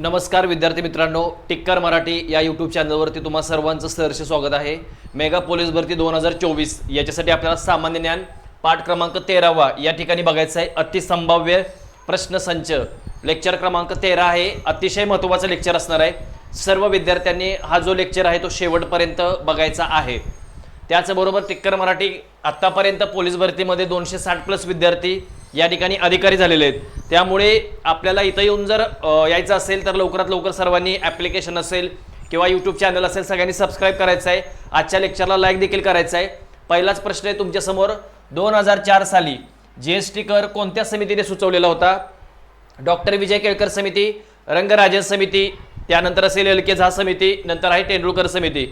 नमस्कार विद्यार्थी मित्रांनो टिक्कर मराठी या यूट्यूब चॅनलवरती तुम्हा सर्वांचं सहर्ष स्वागत आहे. मेगा पोलीस भरती दोन हजार चोवीस याच्यासाठी आपल्याला सामान्य ज्ञान पाठ क्रमांक तेरावा या ठिकाणी बघायचं आहे. अतिसंभाव्य प्रश्नसंच लेक्चर क्रमांक तेरा आहे अतिशय महत्त्वाचं लेक्चर असणार आहे. सर्व विद्यार्थ्यांनी हा जो लेक्चर आहे तो शेवटपर्यंत बघायचा आहे. त्याचबरोबर टिक्कर मराठी आत्तापर्यंत पोलीस भरतीमध्ये दोनशे साठ प्लस विद्यार्थी या ठिकाणी अधिकारी झालेले आहेत. त्यामुळे आपल्याला इथं येऊन जर यायचं असेल तर लवकरात लवकर सर्वांनी ॲप्लिकेशन असेल किंवा यूट्यूब चॅनल असेल सगळ्यांनी सबस्क्राईब करायचं आहे. आजच्या लेक्चरला लाईक देखील करायचं आहे. पहिलाच प्रश्न आहे तुमच्यासमोर. दोन हजार चार साली जी एस टी कर कोणत्या समितीने सुचवलेला होता? डॉक्टर विजय केळकर समिती रंगराजन समिती त्यानंतर असेल एल के झा समिती नंतर आहे तेंडुलकर समिती.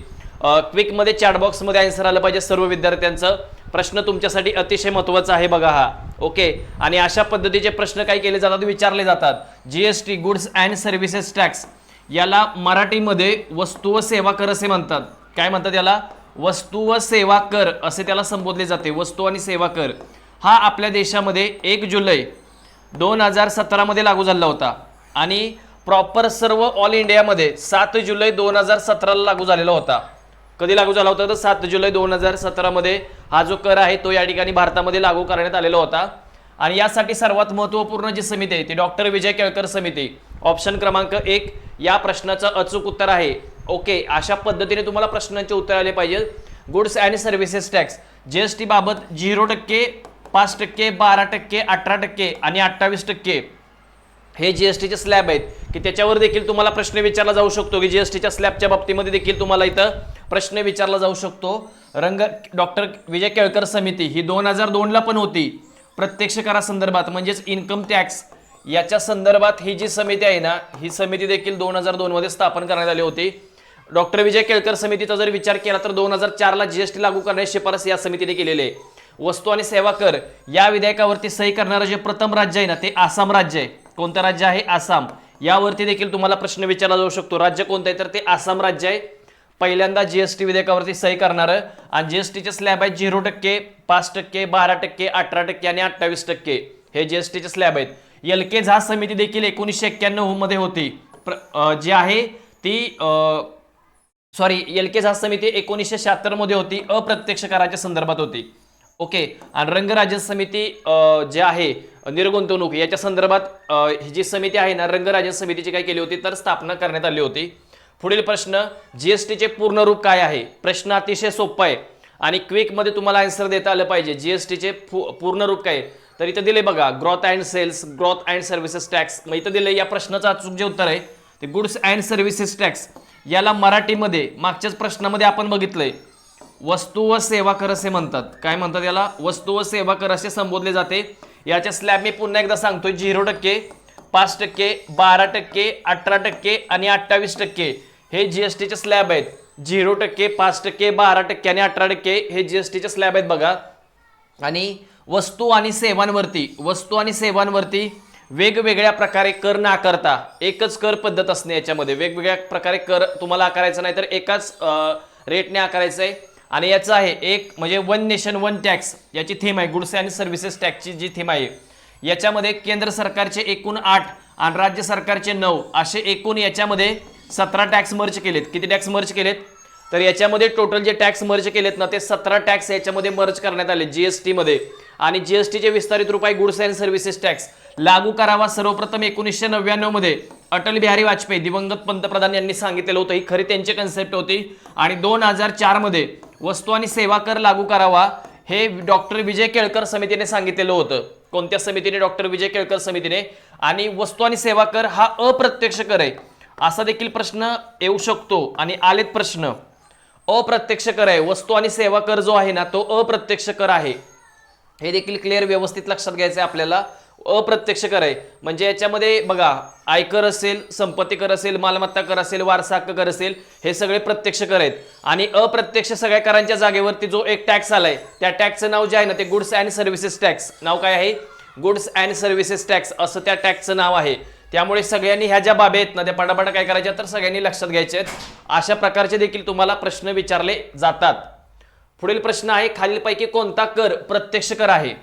क्विकमध्ये चॅटबॉक्समध्ये आन्सर आलं पाहिजे सर्व विद्यार्थ्यांचं. प्रश्न तुमच्यासाठी अतिशय महत्त्वाचा आहे बघा हा. ओके? आणि अशा पद्धतीचे प्रश्न काय केले जातात? विचारले जातात. G S T goods and services tax याला मराठीमध्ये वस्तू व सेवा कर असे म्हणतात. काय म्हणतात याला? वस्तू व सेवा कर असे त्याला संबोधले जाते. वस्तू आणि सेवा कर. हा आपल्या देशामध्ये एक जुलै दोन हजार सतरामध्ये लागू झाला होता. आणि प्रॉपर सर्व ऑल इंडियामध्ये सात जुलै दोन हजार सतराला लागू झालेला होता. कधी लागू झाला होता? तर सात जुलै दोन हजार सतरामध्ये हा जो कर आहे तो या ठिकाणी भारतामध्ये लागू करण्यात आलेला होता. आणि यासाठी सर्वात महत्त्वपूर्ण जी समिती आहे ती डॉक्टर विजय केळकर समिती. ऑप्शन क्रमांक एक या प्रश्नाचं अचूक उत्तर आहे. ओके अशा पद्धतीने तुम्हाला प्रश्नांचे उत्तर आले पाहिजे. Goods and services tax G S T बाबत झिरो टक्के पाच टक्के बारा टक्के अठरा टक्के आणि अठ्ठावीस टक्के. हे जी एस टीचे स्लॅब आहेत की त्याच्यावर देखील तुम्हाला प्रश्न विचारला जाऊ शकतो की जी एस टीच्या स्लॅबच्या बाबतीमध्ये देखील तुम्हाला इथं प्रश्न विचारला जाऊ शकतो. रंग डॉक्टर विजय केळकर समिती ही दोन हजार दोनला पण होती. प्रत्यक्ष करासंदर्भात म्हणजेच इन्कम टॅक्स याच्या संदर्भात ही जी समिती आहे ना ही समिती देखील दोन हजार दोनमध्ये स्थापन करण्यात आली होती. डॉक्टर विजय केळकर समितीचा जर विचार केला तर दोन हजार चारला जीएसटी लागू करण्याची शिफारस या समितीने केलेली आहे. वस्तू आणि सेवा कर या विधेयकावरती सही करणारं जे प्रथम राज्य आहे ना ते आसाम राज्य आहे. कोणतं राज्य आहे? आसाम. यावरती देखील तुम्हाला प्रश्न विचारला जाऊ शकतो. राज्य कोणतं आहे? तर ते आसाम राज्य आहे. पहिल्यांदा जीएसटी विधेयकावरती सही करणारं आणि जीएसटीचे स्लॅब आहेत झिरो टक्के पाच टक्के बारा टक्के अठरा टक्के आणि अठ्ठावीस टक्के. हे जीएसटीचे स्लॅब आहेत. एल के झा समिती देखील एकोणीसशे एक्क्याण्णवमध्ये होती. प्र- जी आहे ती सॉरी एल के झा समिती एकोणीसशे शहात्तरमध्ये होती. अप्रत्यक्ष कराच्या संदर्भात होती. ओके आणि रंगराजन समिती जे आहे निर्गुंतवणूक याच्या संदर्भात ही जी समिती आहे ना रंगराजन समितीची काय केली होती तर स्थापना करण्यात आली होती. पुढील प्रश्न जीएसटीचे पूर्ण रूप काय आहे? प्रश्न अतिशय सोपा आहे. आणि क्विकमध्ये तुम्हाला आन्सर देता आलं पाहिजे. जीएसटीचे पूर्ण रूप काय आहे? तर इथं दिले बघा growth and sales growth and services tax मग इथं दिले या प्रश्नाचं अचूक जे उत्तर आहे ते गुड्स अँड सर्व्हिसेस टॅक्स याला मराठीमध्ये मागच्याच प्रश्नामध्ये आपण बघितलंय. वस्तू व सेवा कर असे म्हणतात. काय म्हणतात याला? वस्तू व सेवा कर असे संबोधले जाते. याच्या स्लॅब मी पुन्हा एकदा सांगतोय झिरो टक्के पाच टक्के बारा टक्के अठरा टक्के आणि अठ्ठावीस टक्के हे जी एस टीचे स्लॅब आहेत. झिरो टक्के पाच टक्के बारा टक्के आणि अठरा टक्के हे जी एस टीचे स्लॅब आहेत बघा. आणि वस्तू आणि सेवांवरती वस्तू आणि सेवांवरती वेगवेगळ्या प्रकारे कर न आकारता एकच कर पद्धत असणे याच्यामध्ये. वेगवेगळ्या प्रकारे कर तुम्हाला आकारायचा नाही तर एकाच रेटने आकारायचं आहे आणि याचं आहे एक म्हणजे वन नेशन वन टॅक्स याची थीम आहे गुड्स अँड सर्व्हिसेस टॅक्सची जी थीम आहे. याच्यामध्ये केंद्र सरकारचे एकूण आठ आणि राज्य सरकारचे नऊ असे एकूण याच्यामध्ये सतरा टॅक्स मर्ज केलेत. किती टॅक्स मर्ज केलेत? तर याच्यामध्ये टोटल जे टॅक्स मर्ज केलेत ना ते सतरा टॅक्स याच्यामध्ये मर्ज करण्यात आले जी एस टीमध्ये आणि जीएसटीचे विस्तारित रूप आहे गुड्स अँड सर्व्हिसेस टॅक्स लागू करावा सर्वप्रथम एकोणीसशे नव्याण्णवमध्ये अटल बिहारी वाजपेयी दिवंगत पंतप्रधान यांनी सांगितलेलं होतं ही खरी त्यांची कन्सेप्ट होती. आणि दोन हजार चारमध्ये वस्तू आणि सेवा कर लागू करावा हे डॉक्टर विजय केळकर समितीने सांगितलेलं होतं. कोणत्या समितीने? डॉक्टर विजय केळकर समितीने. आणि वस्तू आणि सेवा कर हा अप्रत्यक्ष कर आहे. असा देखील प्रश्न येऊ शकतो आणि आलेत प्रश्न. अप्रत्यक्ष कर आहे. वस्तू आणि सेवा कर जो आहे ना तो अप्रत्यक्ष कर आहे. हे देखील क्लिअर व्यवस्थित लक्षात घ्यायचं आहे आपल्याला. अप्रत्यक्ष कर आहे. म्हणजे याच्यामध्ये बघा आयकर असेल संपत्ती कर असेल मालमत्ता कर असेल वारसा हक्क कर असेल हे सगळे प्रत्यक्ष कर आहेत. आणि अप्रत्यक्ष सगळ्या करांच्या जागेवरती जो एक टॅक्स आलाय त्या टॅक्सचं नाव जे आहे ना ते गुड्स अँड सर्व्हिसेस टॅक्स. नाव काय आहे? गुड्स अँड सर्व्हिसेस टॅक्स असं त्या टॅक्सचं नाव आहे. त्यामुळे सगळ्यांनी ह्या ज्या बाबी आहेत ना त्या पटापटा काय करायच्या तर सगळ्यांनी लक्षात घ्यायचे आहेत. अशा प्रकारचे देखील तुम्हाला प्रश्न विचारले जातात. पुढील प्रश्न आहे खालीलपैकी कोणता कर प्रत्यक्ष कर आहे?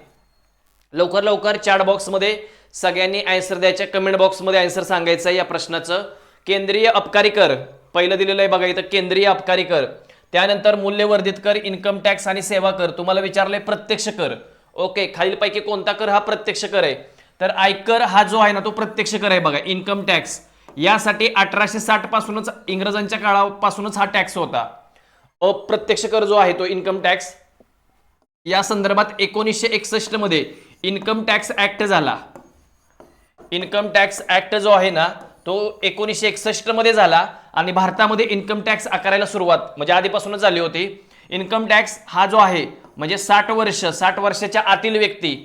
लवकर लवकर चॅट बॉक्समध्ये सगळ्यांनी आन्सर द्यायच्या कमेंट बॉक्समध्ये आन्सर सांगायचं आहे या प्रश्नाचं. केंद्रीय अबकारी कर. पहिलं दिलेलं आहे बघा इथं केंद्रीय अबकारी कर. त्यानंतर मूल्यवर्धित कर इन्कम टॅक्स आणि सेवा कर. तुम्हाला विचारलंय प्रत्यक्ष कर. ओके खालीलपैकी कोणता कर हा प्रत्यक्ष कर आहे? तर आयकर हा जो आहे ना तो प्रत्यक्ष कर आहे बघा इन्कम टॅक्स यासाठी अठराशे साठ पासूनच इंग्रजांच्या काळापासूनच हा टॅक्स होता. अप्रत्यक्ष कर जो आहे तो इन्कम टॅक्स या संदर्भात एकोणीसशे एकसष्टमध्ये इन्कम टॅक्स ऍक्ट झाला. इन्कम टॅक्स ऍक्ट जो आहे ना तो एकोणीसशे एकसष्टमध्ये झाला आणि भारतामध्ये इन्कम टॅक्स आकारायला सुरुवात म्हणजे आधीपासूनच झाली होती. इन्कम टॅक्स हा जो आहे म्हणजे साठ वर्ष साठ वर्षाच्या आतील व्यक्ती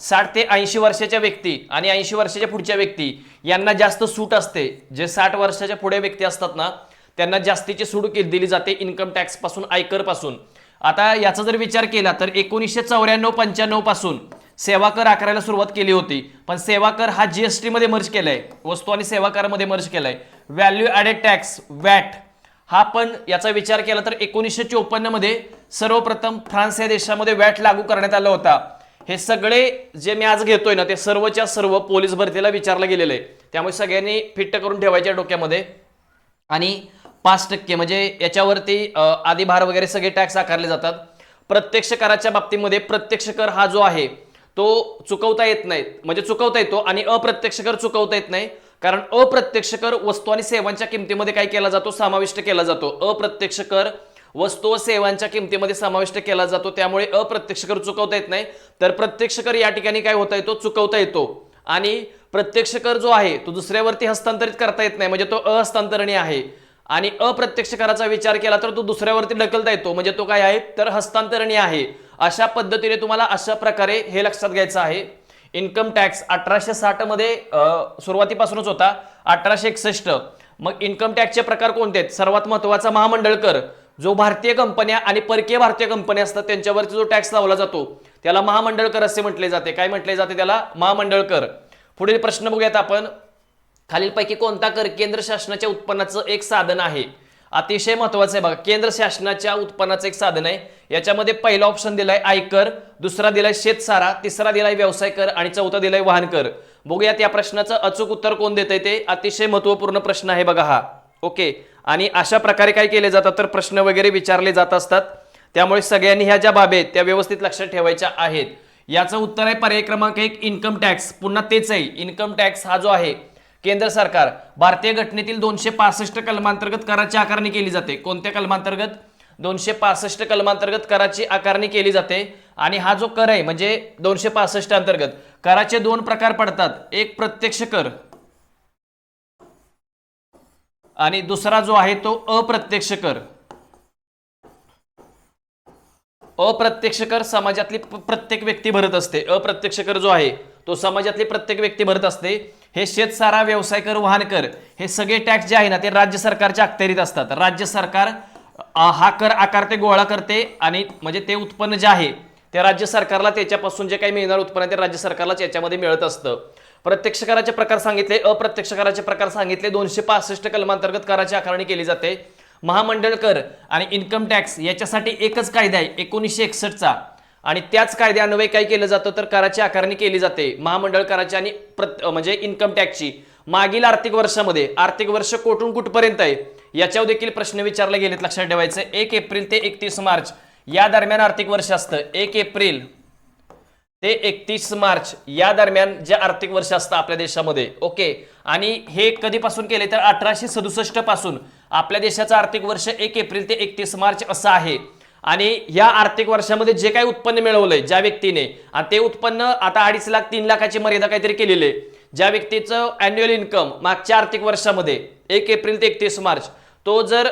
साठ ते ऐंशी वर्षाच्या व्यक्ती आणि ऐंशी वर्षाच्या पुढच्या व्यक्ती यांना जास्त सूट असते. जे साठ वर्षाच्या पुढे व्यक्ती असतात ना त्यांना जास्तीची सूट दिली जाते इन्कम टॅक्सपासून आयकरपासून आता याचा जर विचार केला तर एकोणीसशे चौऱ्याण्णव पंच्याण्णवपासून सेवा कर आकारायला सुरुवात केली होती. पण सेवा कर हा जी एस टीमध्ये मर्ज केलाय. वस्तू आणि सेवा करामध्ये मर्ज केलाय. व्हॅल्यू ॲडेड टॅक्स वॅट हा पण याचा विचार केला तर एकोणीसशे चोपन्नमध्ये सर्वप्रथम फ्रान्स या देशामध्ये वॅट लागू करण्यात आला होता. हे सगळे जे मी आज घेतोय ना ते सर्वच्या सर्व पोलीस भरतीला विचारलं गेलेलं आहे. त्यामुळे सगळ्यांनी फिट्ट करून ठेवायच्या डोक्यामध्ये. आणि पाच टक्के म्हणजे याच्यावरती आधी भार वगैरे सगळे टॅक्स आकारले जातात. प्रत्यक्ष कराच्या बाबतीमध्ये प्रत्यक्ष कर हा जो आहे तो चुकवता येत नाही. म्हणजे चुकवता येतो आणि अप्रत्यक्ष कर चुकवता येत नाही. कारण अप्रत्यक्ष कर वस्तू आणि सेवांच्या किमतीमध्ये काय केला जातो? समाविष्ट केला जातो. अप्रत्यक्ष कर वस्तू व सेवांच्या किमतीमध्ये समाविष्ट केला जातो. त्यामुळे अप्रत्यक्ष कर चुकवता येत नाही. तर प्रत्यक्ष कर या ठिकाणी काय होता येतो? चुकवता येतो. आणि प्रत्यक्ष कर जो आहे तो दुसऱ्यावरती हस्तांतरित करता येत नाही. म्हणजे तो अहस्तांतरणीय आहे. आणि अप्रत्यक्ष कराचा विचार केला तर तो दुसऱ्यावरती ढकलता येतो. म्हणजे तो काय आहे? तर हस्तांतरणीय आहे. अशा पद्धतीने तुम्हाला अशा प्रकारे हे लक्षात घ्यायचं आहे. इन्कम टॅक्स अठराशे साठमध्ये सुरुवातीपासूनच होता. अठराशे एकसष्ट. मग इन्कम टॅक्सचे प्रकार कोणते आहेत? सर्वात महत्त्वाचा महामंडळ कर जो भारतीय कंपन्या आणि परकीय भारतीय कंपन्या असतात त्यांच्यावरती जो टॅक्स लावला जातो त्याला महामंडळ कर असे म्हटले जाते. काय म्हटले जाते त्याला? महामंडळ कर पुढील प्रश्न बघूयात आपण. खालीलपैकी कोणता कर केंद्र शासनाच्या उत्पन्नाचं एक साधन आहे? अतिशय महत्वाचं आहे बघा. केंद्र शासनाच्या उत्पन्नाचं एक साधन आहे. याच्यामध्ये पहिला ऑप्शन दिलाय आयकर दुसरा दिलाय शेतसारा तिसरा दिलाय व्यवसाय कर आणि चौथा दिलाय वाहन कर. बघूयात या प्रश्नाचं अचूक उत्तर कोण देत ते? अतिशय महत्त्वपूर्ण प्रश्न आहे बघा हा. ओके. आणि अशा प्रकारे काय केले जातात तर प्रश्न वगैरे विचारले जात असतात. त्यामुळे सगळ्यांनी ह्या ज्या बाबी आहेत त्या व्यवस्थित लक्षात ठेवायच्या आहेत. याचं उत्तर आहे पर्याय क्रमांक एक इन्कम टॅक्स. पुन्हा तेच आहे. इन्कम टॅक्स हा जो आहे केंद्र सरकार भारतीय घटनेतील दोनशे पासष्ट कलमांतर्गत कराची आकारणी केली जाते. कोणत्या कलमांतर्गत? दोनशे पासष्ट कलमांतर्गत कराची आकारणी केली जाते. आणि हा जो कर आहे म्हणजे दोनशे पासष्ट अंतर्गत कराचे दोन प्रकार पडतात. एक प्रत्यक्ष कर आणि दुसरा जो आहे तो अप्रत्यक्ष कर. अप्रत्यक्ष कर समाजातली प्रत्येक व्यक्ती भरत असते. अप्रत्यक्ष कर जो आहे तो समाजातली प्रत्येक व्यक्ती भरत असते. हे शेतसारा व्यवसाय कर वाहन कर हे सगळे टॅक्स जे आहे ना ते राज्य सरकारच्या अखत्यारीत असतात. राज्य सरकार हा कर आकारते गोळा करते आणि म्हणजे ते उत्पन्न जे आहे ते राज्य सरकारला त्याच्यापासून जे काही मिळणार उत्पन्न आहे ते राज्य सरकारलाच याच्यामध्ये मिळत असतं. प्रत्यक्ष कराचे प्रकार सांगितले अप्रत्यक्ष कराचे प्रकार सांगितले दोनशे पासष्ट कलमांतर्गत कराची आकारणी केली जाते. महामंडळ कर आणि इन्कम टॅक्स याच्यासाठी एकच कायदा आहे एकोणीसशे एकसष्टचा. आणि त्याच कायद्यान्वये काय केलं जातं तर कराची आकारणी केली जाते. महामंडळ कराची आणि प्रत म्हणजे इन्कम टॅक्सची मागील आर्थिक वर्षामध्ये आर्थिक वर्ष कोठून कुठपर्यंत आहे? याच्यावर देखील प्रश्न विचारले गेलेत लक्षात ठेवायचं. एक एप्रिल ते एकतीस मार्च. या दरम्यान आर्थिक वर्ष असतं. एक एप्रिल ते एकतीस मार्च. या दरम्यान जे आर्थिक वर्ष असतं आपल्या देशामध्ये. ओके? आणि हे कधीपासून केले? तर अठराशे सदुसष्टपासून. आपल्या देशाचं आर्थिक वर्ष एक एप्रिल ते एकतीस मार्च असं आहे. आणि या आर्थिक वर्षामध्ये जे काही उत्पन्न मिळवलंय ज्या व्यक्तीने आणि ते उत्पन्न आता अडीच लाख तीन लाखाची मर्यादा काहीतरी केलेली आहे. ज्या व्यक्तीचं अॅन्युअल इन्कम मागच्या आर्थिक वर्षामध्ये एक एप्रिल ते एकतीस मार्च तो जर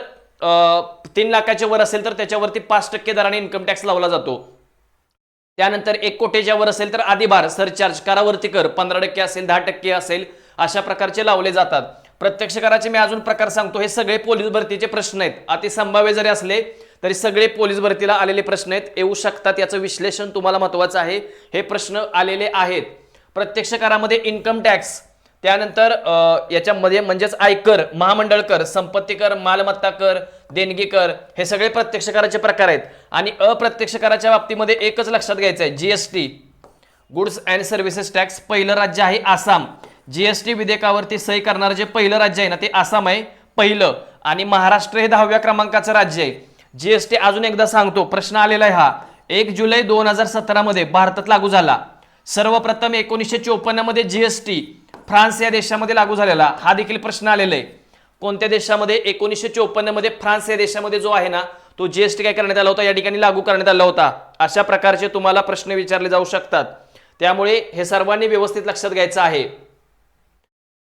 तीन लाखाच्या वर असेल तर त्याच्यावरती पाच टक्के दराने इन्कम टॅक्स लावला जातो. त्यानंतर एक कोटीच्या वर असेल तर आधीभार सरचार्ज करावरती कर पंधरा टक्के असेल दहा टक्के असेल अशा प्रकारचे लावले जातात. प्रत्यक्ष कराचे मी अजून प्रकार सांगतो हे सगळे पोलीस भरतीचे प्रश्न आहेत. अति संभाव्य जरी असले तरी सगळे पोलीस भरतीला आलेले प्रश्न आहेत. येऊ शकतात याचं विश्लेषण तुम्हाला महत्त्वाचं आहे. हे प्रश्न आलेले आहेत. प्रत्यक्ष करामध्ये इन्कम टॅक्स त्यानंतर याच्यामध्ये म्हणजेच आयकर महामंडळ कर संपत्ती कर मालमत्ता कर देणगी कर हे सगळे प्रत्यक्ष कराचे प्रकार आहेत. आणि अप्रत्यक्ष कराच्या बाबतीमध्ये एकच लक्षात घ्यायचं आहे GST goods and services tax पहिलं राज्य आहे आसाम. जीएसटी विधेयकावरती सही करणारं जे पहिलं राज्य आहे ना ते आसाम आहे पहिलं. आणि महाराष्ट्र हे दहाव्या क्रमांकाचं राज्य आहे. जीएसटी अजून एकदा सांगतो प्रश्न आलेला आहे हा. एक जुलै दोन हजार सतरामध्ये भारतात लागू झाला. सर्वप्रथम एकोणीसशे चोपन्नमध्ये जीएसटी फ्रान्स या देशामध्ये लागू झालेला. हा देखील प्रश्न आलेला आहे. कोणत्या देशामध्ये? एकोणीसशे चोपन्नमध्ये फ्रान्स या देशामध्ये जो आहे ना तो जीएसटी काय करण्यात आला होता? या ठिकाणी लागू करण्यात आला होता. अशा प्रकारचे तुम्हाला प्रश्न विचारले जाऊ शकतात. त्यामुळे हे सर्वांनी व्यवस्थित लक्षात घ्यायचं आहे.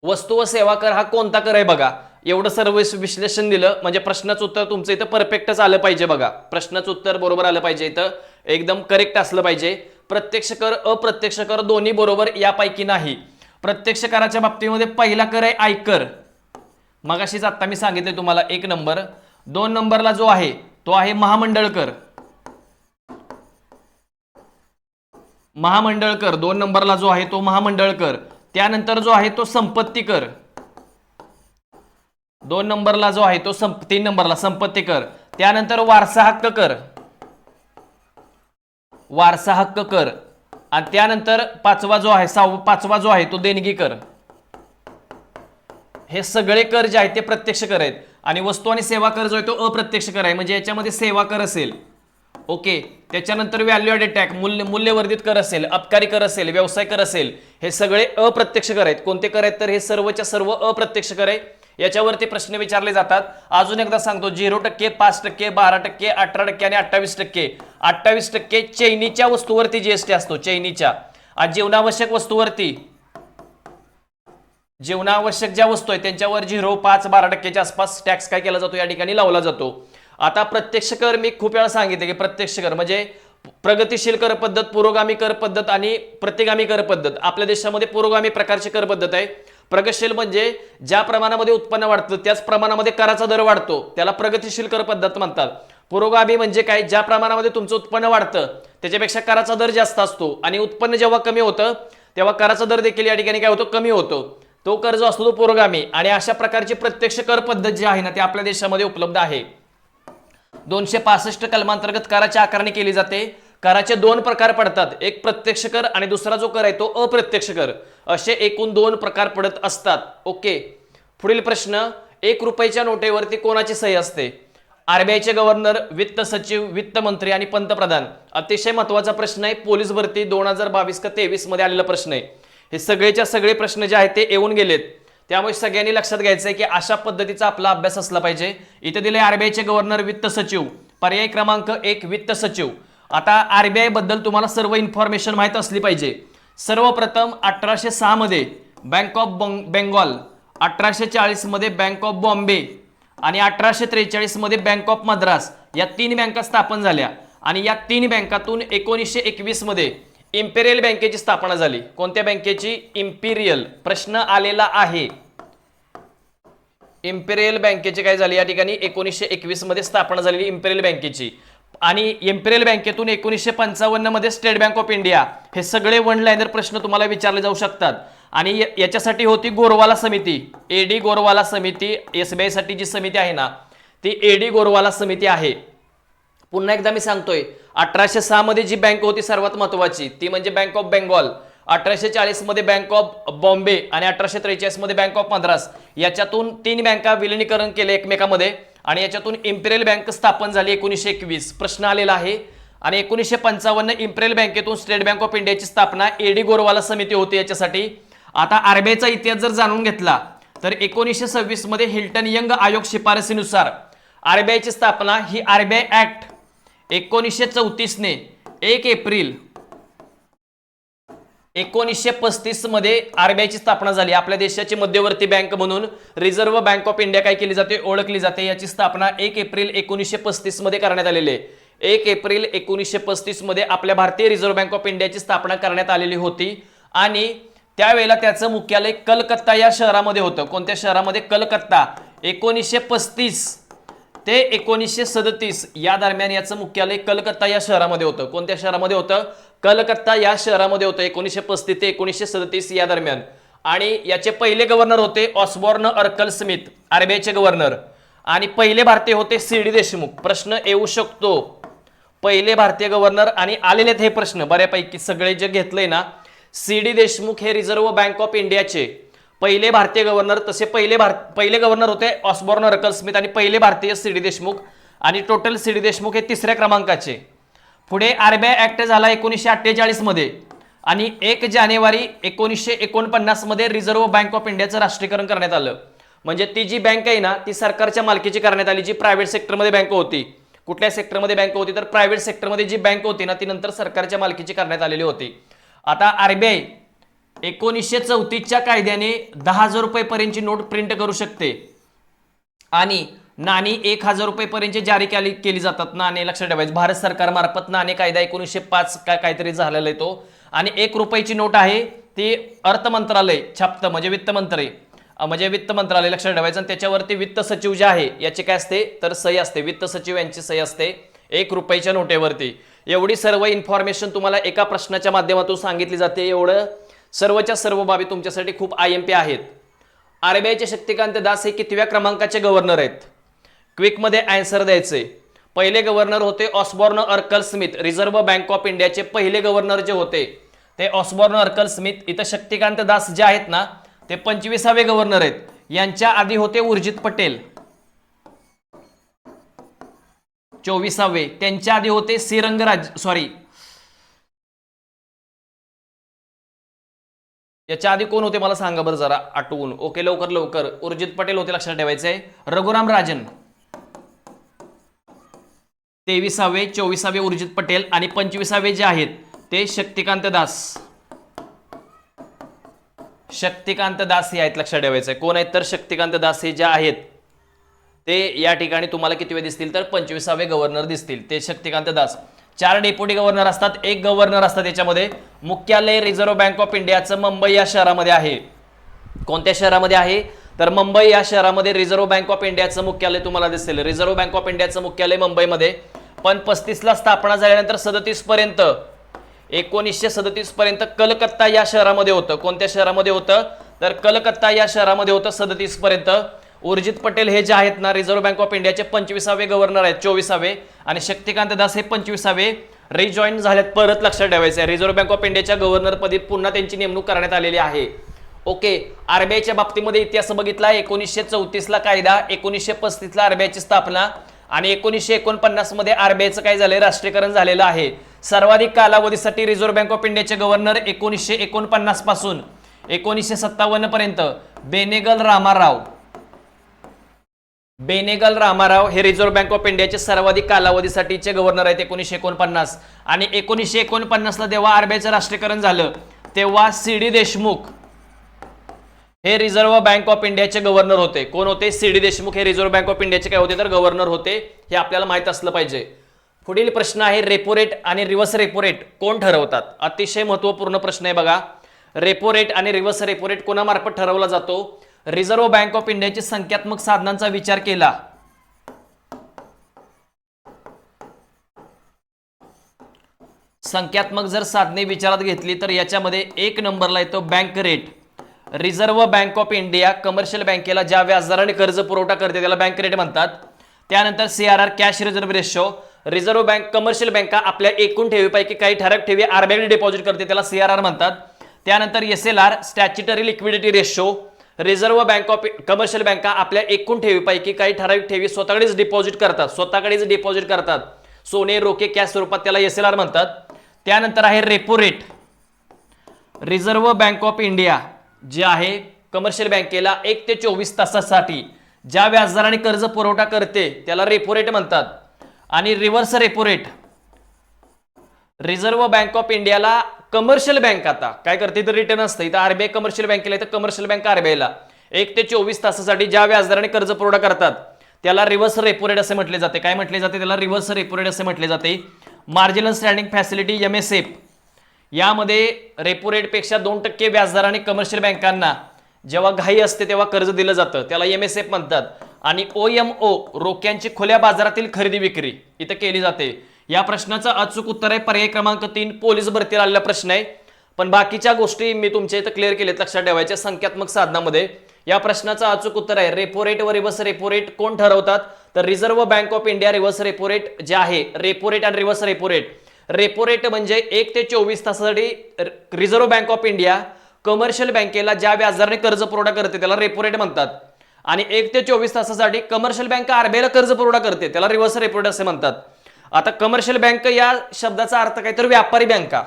वस्तू व सेवा कर हा कोणता कर आहे बघा. एवढं सर्व विश्लेषण दिलं म्हणजे प्रश्नाचं उत्तर तुमचं इथं परफेक्टच आलं पाहिजे बघा. प्रश्नाचं उत्तर बरोबर आलं पाहिजे इथं. एकदम करेक्ट असलं पाहिजे. प्रत्यक्ष कर अप्रत्यक्ष कर दोन्ही बरोबर यापैकी नाही. प्रत्यक्ष कराच्या बाबतीमध्ये पहिला कर आहे आयकर. मगाशीच आता मी सांगितले तुम्हाला एक नंबर. दोन नंबरला जो आहे तो आहे महामंडळ कर महामंडळ कर दोन नंबरला जो आहे तो महामंडळ कर त्यानंतर जो आहे तो संपत्ती कर दोन नंबरला जो आहे तो संप तीन नंबरला संपत्ती कर. त्यानंतर वारसा हक्क कर. वारसा हक्क कर. आणि त्यानंतर पाचवा जो आहे सहावा पाचवा जो आहे तो देणगी कर. हे सगळे कर जे आहेत ते प्रत्यक्ष कर आहेत. आणि वस्तू आणि सेवा कर जो आहे तो अप्रत्यक्ष कर आहे. म्हणजे याच्यामध्ये सेवा कर असेल. ओके? त्याच्यानंतर व्हॅल्यू ॲडेड टॅक मूल्य मूल्यवर्धित कर असेल अबकारी कर असेल व्यवसाय कर असेल हे सगळे अप्रत्यक्ष कर आहेत. कोणते कर आहेत? तर हे सर्वच्या सर्व अप्रत्यक्ष कर आहे. याच्यावरती प्रश्न विचारले जातात. अजून एकदा सांगतो झिरो टक्के पाच टक्के बारा टक्के अठरा टक्के आणि अठ्ठावीस टक्के. अठ्ठावीस टक्के चैनीच्या वस्तूवरती जीएसटी असतो चैनीच्या. आज जीवनावश्यक वस्तूवरती जीवनावश्यक ज्या वस्तू आहेत त्यांच्यावर झिरो पाच बारा टक्क्याच्या आसपास टॅक्स काय केला जातो या ठिकाणी लावला जातो. आता प्रत्यक्ष कर मी खूप वेळा सांगितले की प्रत्यक्ष कर म्हणजे प्रगतिशील कर पद्धत पुरोगामी कर पद्धत आणि प्रतिगामी कर पद्धत. आपल्या देशामध्ये पुरोगामी प्रकारची कर पद्धत आहे. प्रगतशील म्हणजे ज्या प्रमाणामध्ये उत्पन्न वाढतं त्याच प्रमाणामध्ये कराचा दर वाढतो. त्याला प्रगतिशील कर पद्धत म्हणतात. पुरोगामी म्हणजे काय? ज्या प्रमाणामध्ये तुमचं उत्पन्न वाढतं त्याच्यापेक्षा कराचा दर जास्त असतो. आणि उत्पन्न जेव्हा कमी होतं तेव्हा कराचा दर देखील या ठिकाणी काय होतो? कमी होतो. तो कर जो असतो तो पुरोगामी. आणि अशा प्रकारची प्रत्यक्ष कर पद्धत जी आहे ना ती आपल्या देशामध्ये उपलब्ध आहे. दोनशे पासष्ट कलमांतर्गत कराची आकारणी केली जाते. कराचे दोन प्रकार पडतात. एक प्रत्यक्ष कर आणि दुसरा जो कर आहे तो अप्रत्यक्ष कर. असे एकूण दोन प्रकार पडत असतात. ओके. पुढील प्रश्न एक रुपयाच्या नोटेवरती कोणाची सही असते? आरबीआयचे गव्हर्नर वित्त सचिव वित्त मंत्री आणि पंतप्रधान. अतिशय महत्त्वाचा प्रश्न आहे. पोलीस भरती दोन हजार बावीस का तेवीसमध्ये आलेला प्रश्न आहे. हे सगळेच्या सगळे प्रश्न जे आहेत ते येऊन गेलेत. त्यामुळे सगळ्यांनी लक्षात घ्यायचं आहे की अशा पद्धतीचा आपला अभ्यास असला पाहिजे. इथे दिले आरबीआयचे गव्हर्नर वित्त सचिव. पर्याय क्रमांक एक वित्त सचिव. आता आरबीआयबद्दल तुम्हाला सर्व इन्फॉर्मेशन माहीत असली पाहिजे. सर्वप्रथम अठराशे सहा मध्ये बँक ऑफ बेंगॉल अठराशे चाळीसमध्ये बँक ऑफ बॉम्बे आणि अठराशे त्रेचाळीसमध्ये बँक ऑफ मद्रास या तीन बँका स्थापन झाल्या. आणि या तीन बँकातून एकोणीसशे एकवीसमध्ये इम्पेरियल बँकेची स्थापना झाली. कोणत्या बँकेची इम्पिरियल प्रश्न आलेला आहे. इम्पेरियल बँकेची काय झाली? या ठिकाणी एकोणीसशे एकवीसमध्ये स्थापना झालेली इम्पेरियल बँकेची आणि एम्पेरियल बँकेतून एकोणीसशे पंचावन्नमध्ये स्टेट बँक ऑफ इंडिया हे सगळे वन लाईनर प्रश्न तुम्हाला विचारले जाऊ शकतात. आणि याच्यासाठी होती गोरवाला समिती. एडी गोरवाला समिती एस बी आयसाठी जी समिती आहे ना ती एडी गोरवाला समिती आहे. पुन्हा एकदा मी सांगतोय अठराशे सहामध्ये जी बँक होती सर्वात महत्वाची ती म्हणजे बँक ऑफ बेंगॉल अठराशे चाळीसमध्ये बँक ऑफ बॉम्बे आणि अठराशे त्रेचाळीसमध्ये बँक ऑफ मद्रास याच्यातून तीन बँका विलिनीकरण केले एकमेकामध्ये. आणि याच्यातून इम्पेरियल बँक स्थापन झाली एकोणीसशे एकवीस. प्रश्न आलेला आहे. आणि एकोणीसशे पंचावन्न इम्पेरियल बँकेतून स्टेट बँक ऑफ इंडियाची स्थापना एडी गोरवाला समिती होती याच्यासाठी. आता आरबीआयचा इतिहास जर जाणून घेतला तर एकोणीसशे सव्वीसमध्ये हिल्टन यंग आयोग शिफारसीनुसार आरबीआयची स्थापना ही आरबीआय ऍक्ट एकोणीसशे चौतीसने एक एप्रिल एकोणीसशे पस्तीसमध्ये आरबीआयची स्थापना झाली. आपल्या देशाची मध्यवर्ती बँक म्हणून रिझर्व्ह बँक ऑफ इंडिया काय केली जाते? ओळखली जाते. याची स्थापना एक एप्रिल एकोणीसशे पस्तीसमध्ये करण्यात आलेली आहे. एक एप्रिल एकोणीसशे पस्तीसमध्ये आपल्या भारतीय रिझर्व्ह बँक ऑफ इंडियाची स्थापना करण्यात आलेली होती. आणि त्यावेळेला त्याचं मुख्यालय कलकत्ता या शहरामध्ये होतं. कोणत्या शहरामध्ये? कलकत्ता. एकोणीसशे पस्तीस ते एकोणीसशे सदतीस या दरम्यान याचं मुख्यालय कलकत्ता या शहरामध्ये होतं. कोणत्या शहरामध्ये होतं? कलकत्ता या शहरामध्ये होतं. एकोणीसशे पस्तीस ते एकोणीसशे सदतीस या दरम्यान. आणि याचे पहिले गव्हर्नर होते ऑस्बॉर्न अर्कल स्मिथ आरबीआयचे गव्हर्नर आणि पहिले भारतीय होते सी डी देशमुख. प्रश्न येऊ शकतो. पहिले भारतीय गव्हर्नर आणि आलेले हे प्रश्न. बऱ्यापैकी सगळे जे घेतले ना सी डी देशमुख हे रिझर्व्ह बँक ऑफ इंडियाचे पहिले भारतीय गव्हर्नर तसे पहिले भार पहिले गव्हर्नर होते ऑस्बॉर्न रकल स्मिथ आणि पहिले भारतीय सी डी देशमुख. आणि टोटल सी डी देशमुख हे तिसऱ्या क्रमांकाचे. पुढे आरबीआय ऍक्ट झाला एकोणीसशे अठ्ठेचाळीसमध्ये आणि एक जानेवारी एकोणीसशे एकोणपन्नासमध्ये रिझर्व्ह बँक ऑफ इंडियाचं राष्ट्रीयकरण करण्यात आलं. म्हणजे ती जी बँक आहे ना ती सरकारच्या मालकीची करण्यात आली जी प्रायव्हेट सेक्टरमध्ये बँक होती. कुठल्या सेक्टरमध्ये बँक होती? तर प्रायव्हेट सेक्टरमध्ये जी बँक होती ना ती नंतर सरकारच्या मालकीची करण्यात आलेली होती. आता आरबीआय एकोणीसशे चौतीसच्या कायद्याने दहा हजार रुपयेपर्यंतची नोट प्रिंट करू शकते. आणि नाणी एक हजार रुपयेपर्यंत जारी केली केली जातात. नाणे लक्षात ठेवायचं. भारत सरकारमार्फत नाणे कायदा एकोणीसशे पाच काय काहीतरी झालेला आहे तो. आणि एक रुपयाची नोट आहे ती अर्थ मंत्रालय छापतं म्हणजे वित्त मंत्री. म्हणजे वित्त मंत्रालय लक्षात ठेवायचं. आणि त्याच्यावरती वित्त सचिव जे आहे याची काय असते? तर सही असते. वित्त सचिव यांची सही असते एक रुपयाच्या नोटेवरती. एवढी सर्व इन्फॉर्मेशन तुम्हाला एका प्रश्नाच्या माध्यमातून सांगितली जाते. एवढं सर्वच्या सर्व बाबी तुमच्यासाठी खूप आय एम पी आहेत. आरबीआयचे शक्तिकांत दास हे कितव्या क्रमांकाचे गव्हर्नर आहेत? क्विकमध्ये अँसर द्यायचे. पहिले गव्हर्नर होते Osborne Arkell Smith reserve bank of इंडियाचे पहिले गव्हर्नर जे होते ते ऑस्बॉर्न अर्कल स्मिथ इथं शक्तिकांत दास जे आहेत ना ते पंचवीसावे गव्हर्नर आहेत. यांच्या आधी होते उर्जित पटेल. चोवीसावे. त्यांच्या आधी होते सिरंगराज सॉरी याच्या आधी कोण होते मला सांगा बरं जरा आठवून. ओके लवकर लवकर. उर्जित पटेल होते लक्षात ठेवायचे रघुराम राजन. तेविसावे चोवीसावे उर्जित पटेल आणि पंचवीसावे जे आहेत ते शक्तिकांत दास. शक्तिकांत दास हे आहेत लक्षात ठेवायचं कोण आहेत तर शक्तिकांत दास हे जे आहेत ते या ठिकाणी तुम्हाला किती वेळ दिसतील तर पंचवीसावे गव्हर्नर दिसतील. ते शक्तिकांत दास. चार डेप्युटी गव्हर्नर असतात एक गव्हर्नर असतात याच्यामध्ये. मुख्यालय रिझर्व्ह बँक ऑफ इंडियाचं मुंबई या शहरामध्ये आहे. कोणत्या शहरामध्ये आहे? तर मुंबई या शहरामध्ये रिझर्व्ह बँक ऑफ इंडियाचं मुख्यालय तुम्हाला दिसेल. रिझर्व्ह बँक ऑफ इंडियाचं मुख्यालय मुंबईमध्ये. पण पस्तीसला स्थापना झाल्यानंतर सदतीस पर्यंत एकोणीसशे सदतीस पर्यंत कलकत्ता या शहरामध्ये होतं. कोणत्या शहरामध्ये होतं? तर कलकत्ता या शहरामध्ये होतं सदतीस पर्यंत उर्जित पटेल हे जे आहेत ना रिझर्व्ह बँक ऑफ इंडियाचे पंचवीसावे गव्हर्नर आहेत चोवीसावे. आणि शक्तिकांत दास हे पंचवीसावे. रिजॉईन झाल्यात परत लक्षात ठेवायचं आहे. रिझर्व्ह बँक ऑफ इंडियाच्या गव्हर्नरपदी पुन्हा त्यांची नेमणूक करण्यात आलेली आहे. ओके आरबीआयच्या बाबतीमध्ये इतिहास बघितला एकोणीसशे चौतीसला कायदा एकोणीसशे पस्तीसला आरबीआयची स्थापना आणि एकोणीसशे एकोणपन्नासमध्ये आरबीआयचं काय झालं राष्ट्रीयकरण झालेलं आहे. सर्वाधिक कालावधीसाठी रिझर्व्ह बँक ऑफ इंडियाचे गव्हर्नर एकोणीसशे एकोणपन्नासपासून एकोणीसशे सत्तावन्न पर्यंत बेनेगल रामाराव. बेनेगल रामाराव हे रिझर्व्ह बँक ऑफ इंडियाचे सर्वाधिक कालावधीसाठीचे गव्हर्नर आहेत एकोणीसशे एकोणपन्नास. आणि एकोणीसशे एकोणपन्नासला जेव्हा आरबीआयचं राष्ट्रीयकरण झालं तेव्हा सी डी देशमुख हे रिझर्व्ह बँक ऑफ इंडियाचे गव्हर्नर होते. कोण होते? सी डी देशमुख हे रिझर्व्ह बँक ऑफ इंडियाचे काय होते? तर गव्हर्नर होते हे आपल्याला माहीत असलं पाहिजे. पुढील प्रश्न आहे रेपो रेट आणि रिव्हर्स रेपो रेट कोण ठरवतात? अतिशय महत्त्वपूर्ण प्रश्न आहे बघा. रेपो रेट आणि रिव्हर्स रेपो रेट कोणामार्फत ठरवला जातो? रिझर्व्ह बँक ऑफ इंडियाचे संख्यात्मक साधनांचा विचार केला. संख्यात्मक जर साधने विचारात घेतली तर याच्यामध्ये एक नंबरला येतो bank rate. Reserve bank of India commercial बँकेला ज्या व्याजदराने कर्ज पुरवठा करते त्याला बँक रेट म्हणतात. त्यानंतर C R R cash reserve ratio. Reserve bank commercial बँका आपल्या एकूण ठेवीपैकी काही ठराविक ठेवी आरबीआय डिपॉझिट करते त्याला सी आर आर म्हणतात. त्यानंतर S L R statutory liquidity ratio. Reserve bank of commercial बँका आपल्या एकूण ठेवीपैकी काही ठराविक ठेवी स्वतःकडेच डिपॉझिट करतात. स्वतःकडेच डिपॉझिट करतात. सोने रोखे कॅश स्वरूपात त्याला एस एल आर म्हणतात. त्यानंतर आहे repo rate reserve bank of India जे आहे कमर्शियल बँकेला एक ते चोवीस तासासाठी ज्या व्याजदराने कर्ज पुरवठा करते त्याला रेपो रेट म्हणतात. आणि reverse repo rate reserve bank of इंडियाला कमर्शियल बँक आता. काय करते? तर रिटर्न असतं. इथं आरबीआय कमर्शियल बँकेला इथं कमर्शियल बँक आरबीआयला एक ते चोवीस तासासाठी ज्या व्याजदराने कर्ज पुरवठा करतात त्याला रिव्हर्स रेपो रेट असे म्हटले जाते. काय म्हटले जाते? त्याला रिव्हर्स रेपो रेट असे म्हटले जाते. Marginal standing facility M S F यामध्ये रेपो रेटपेक्षा दोन टक्के व्याजदराने कमर्शियल बँकांना जेव्हा घाई असते तेव्हा कर्ज दिलं जातं. त्याला एम एस एफ म्हणतात. आणि ओ एम ओ रोक्यांची खुल्या बाजारातील खरेदी विक्री इथं केली जाते. या प्रश्नाचं अचूक उत्तर आहे. पर्याय क्रमांक तीन पोलीस भरतीला आलेला प्रश्न आहे. पण बाकीच्या गोष्टी मी तुमच्या इथं क्लिअर केलेत लक्षात ठेवायच्या संख्यात्मक साधनामध्ये. या प्रश्नाचं अचूक उत्तर आहे. रेपो रेट व रिव्हर्स रेपो रेट कोण ठरवतात? तर reserve bank of India reverse repo rate जे आहे रेपो रेट आणि reverse repo rate repo rate म्हणजे एक ते चोवीस तासासाठी reserve bank of India commercial बँकेला ज्या व्याजदराने कर्ज पुरवठा करते त्याला रेपो रेट म्हणतात. आणि एक ते चोवीस तासासाठी कमर्शियल बँक आरबीआयला कर्ज पुरवठा करते त्याला रिव्हर्स रेपो रेट असे म्हणतात. आता कमर्शियल बँक या शब्दाचा अर्थ काय तर व्यापारी बँका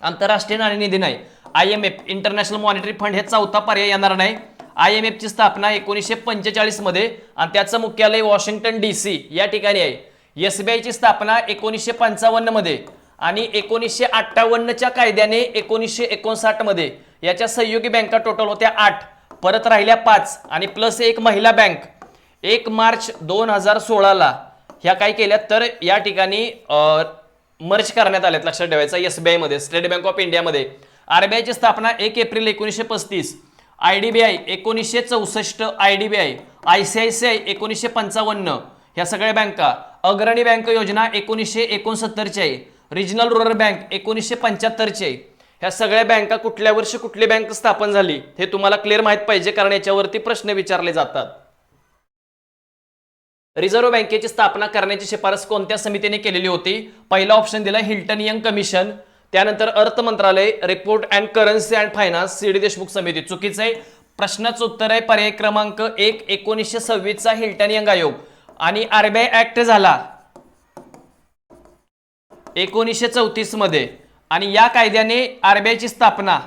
आंतरराष्ट्रीय नाणेनिधी नाही. I M F international monetary fund हे चौथा पर्याय येणार नाही. आय एम एफची स्थापना एकोणीसशे पंचेचाळीसमध्ये आणि त्याचं मुख्यालय वॉशिंग्टन डी सी या ठिकाणी आहे. एस बी आयची स्थापना एकोणीसशे पंचावन्नमध्ये आणि एकोणीसशे अठ्ठावन्नच्या कायद्याने एकोणीसशे एकोणसाठमध्ये याच्या सहयोगी बँका टोटल होत्या आठ. परत राहिल्या पाच आणि प्लस एक महिला बँक एक मार्च दोन हजार सोळाला ह्या काय केल्या तर या ठिकाणी मर्ज करण्यात आल्यात लक्षात ठेवायचं. एस बी आयमध्ये स्टेट बँक ऑफ इंडियामध्ये आरबीआयची स्थापना एक एप्रिल एकोणीसशे पस्तीस. आय डी बी आय एकोणीसशे चौसष्ट I D B I I C I C I एकोणीसशे पंचावन्न. ह्या सगळ्या बँका. अग्रणी बँक योजना एकोणीसशे एकोणसत्तरची आहे. रिजनल रुरल बँक एकोणीसशे पंच्याहत्तरची आहे. ह्या सगळ्या बँका कुठल्या वर्षी कुठली बँक स्थापन झाली हे तुम्हाला क्लिअर माहीत पाहिजे कारण याच्यावरती प्रश्न विचारले जातात. रिझर्व्ह बँकेची स्थापना करण्याची शिफारस कोणत्या समितीने केलेली होती? पहिला ऑप्शन दिला हिल्टन यंग कमिशन. त्यानंतर अर्थ मंत्रालय report and currency and finance C D Deshmukh समिती. चुकीचं आहे. प्रश्नाचं उत्तर आहे पर्याय क्रमांक एक एकोणीसशे सव्वीसचा हिल्टन यंग आयोग. आणि आरबीआय ऍक्ट झाला. एकोणीसशे चौतीसमध्ये. आणि या कायद्याने आरबीआयची स्थापना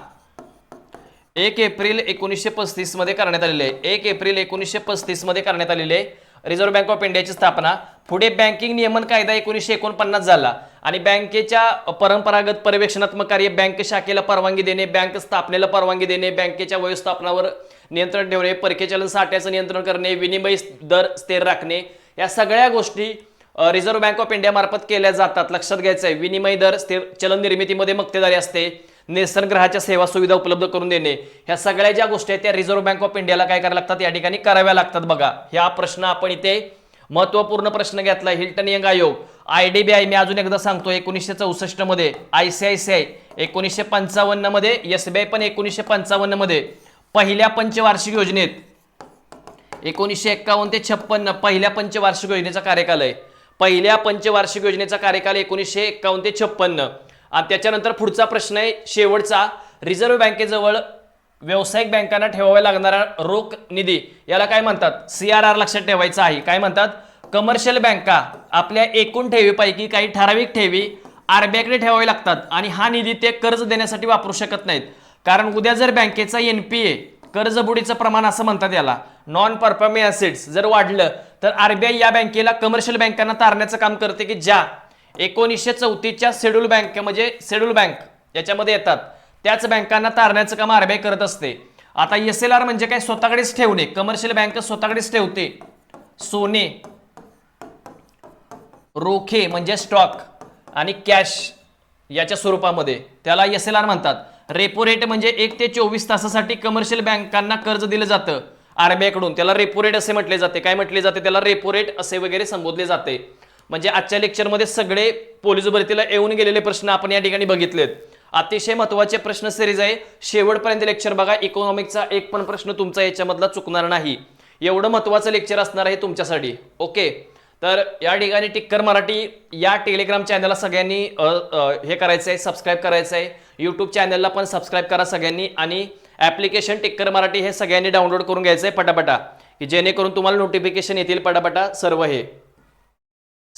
एक एप्रिल एकोणीसशे पस्तीसमध्ये करण्यात आलेली आहे. एक एप्रिल एकोणीसशे पस्तीसमध्ये करण्यात आलेली आहे. रिझर्व्ह बँक ऑफ इंडियाची स्थापना. पुढे बँकिंग नियमन कायदा एकोणीसशे एकोणपन्नास झाला. आणि बँकेच्या परंपरागत पर्यवेक्षणात्मक कार्य बँक शाखेला परवानगी देणे बँक स्थापनेला परवानगी देणे बँकेच्या व्यवस्थापनावर नियंत्रण ठेवणे परकीचलन साठ्याचं नियंत्रण करणे विनिमय दर स्थिर राखणे या सगळ्या गोष्टी रिझर्व्ह बँक ऑफ इंडियामार्फत केल्या जातात. लक्षात घ्यायचं आहे विनिमय दर स्थिर चलन निर्मितीमध्ये मक्तेदारी असते. निसर्गग्रहाच्या सेवा सुविधा उपलब्ध करून देणे. ह्या सगळ्या ज्या गोष्टी आहेत त्या रिझर्व्ह बँक ऑफ इंडियाला काय करायला लागतात? या ठिकाणी कराव्या लागतात बघा. ह्या प्रश्न आपण इथे महत्त्वपूर्ण प्रश्न घेतला. हिल्टन यंग आयोग आय डी बी आय मी अजून एकदा सांगतो एकोणीसशे चौसष्टमध्ये I C I C I एकोणीसशे पंचावन्नमध्ये एस बी आय पण एकोणीसशे पंचावन्नमध्ये पहिल्या पंचवार्षिक योजनेत एकोणीसशे एक्कावन्न ते छप्पन्न पहिल्या पंचवार्षिक योजनेचा कार्यकाल आहे. पहिल्या पंचवार्षिक योजनेचा कार्यकाल एकोणीसशे एक्कावन्न ते छप्पन्न. त्याच्यानंतर पुढचा प्रश्न आहे शेवटचा. रिझर्व्ह बँकेजवळ व्यावसायिक बँकांना ठेवावा लागणारा रोख निधी याला काय म्हणतात? सी आर आर लक्षात ठेवायचं आहे. काय म्हणतात? कमर्शियल बँका आपल्या एकूण ठेवीपैकी काही ठराविक ठेवी आरबीआयकडे ठेवावे लागतात आणि हा निधी ते कर्ज देण्यासाठी वापरू शकत नाहीत. कारण उद्या जर बँकेचा एन पी ए कर्जबुडीचं प्रमाण असं म्हणतात याला नॉन परफॉर्मिंग असेट्स जर वाढलं तर आरबीआय या बँकेला कमर्शियल बँकांना तारण्याचं काम करते की ज्या एकोणीसशे चौतीसच्या शेड्यूल बँक म्हणजे शेड्यूल बँक याच्यामध्ये येतात. त्याच बँकांना तारण्याचं काम आरबीआय करत असते. आता एस एल आर म्हणजे काय? स्वतःकडेच ठेवणे. कमर्शियल बँक स्वतःकडेच ठेवते. सोने रोखे म्हणजे स्टॉक आणि कॅश याच्या स्वरूपामध्ये. त्याला एस एल आर म्हणतात. रेपो रेट म्हणजे एक ते चोवीस तासासाठी कमर्शियल बँकांना कर्ज दिलं जातं. आरबीआयकडून. त्याला रेपो रेट असे म्हटले जाते. काय म्हटले जाते? त्याला रेपो रेट असे वगैरे संबोधले जाते. म्हणजे आजच्या लेक्चरमध्ये सगळे पोलीस भरतीला येऊन गेलेले प्रश्न आपण या ठिकाणी बघितलेत. अतिशय महत्त्वाचे प्रश्न सिरीज आहे. शेवटपर्यंत लेक्चर बघा. इकॉनॉमिकचा एक पण प्रश्न तुमचा याच्यामधला चुकणार नाही. एवढं महत्वाचं लेक्चर असणार आहे तुमच्यासाठी. ओके तर या ठिकाणी टिक्कर मराठी या टेलिग्राम चॅनलला सगळ्यांनी हे करायचं आहे सबस्क्राईब करायचं आहे यूट्यूब चॅनलला पण सबस्क्राईब करा सगळ्यांनी. आणि ॲप्लिकेशन टिक्कर मराठी हे सगळ्यांनी डाउनलोड करून घ्यायचं आहे पटापटा. की जेणेकरून तुम्हाला नोटिफिकेशन येतील पटापटा सर्व हे.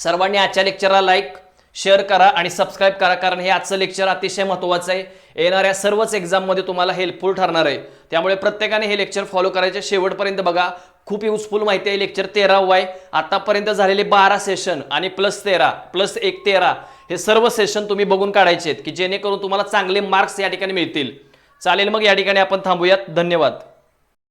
सर्वांनी आजच्या लेक्चरला लाईक शेअर करा आणि सबस्क्राईब करा कारण हे आजचं लेक्चर अतिशय महत्त्वाचं आहे. येणाऱ्या सर्वच एक्झाममध्ये तुम्हाला हेल्पफुल ठरणार आहे. त्यामुळे प्रत्येकाने हे लेक्चर फॉलो करायचे. शेवटपर्यंत बघा खूप युजफुल माहिती आहे. लेक्चर तेरावं आहे. आतापर्यंत झालेले बारा सेशन आणि प्लस तेरा प्लस एक तेरा हे सर्व सेशन तुम्ही बघून काढायचे आहेत की जेणेकरून तुम्हाला चांगले मार्क्स या ठिकाणी मिळतील. चालेल मग या ठिकाणी आपण थांबूयात. धन्यवाद.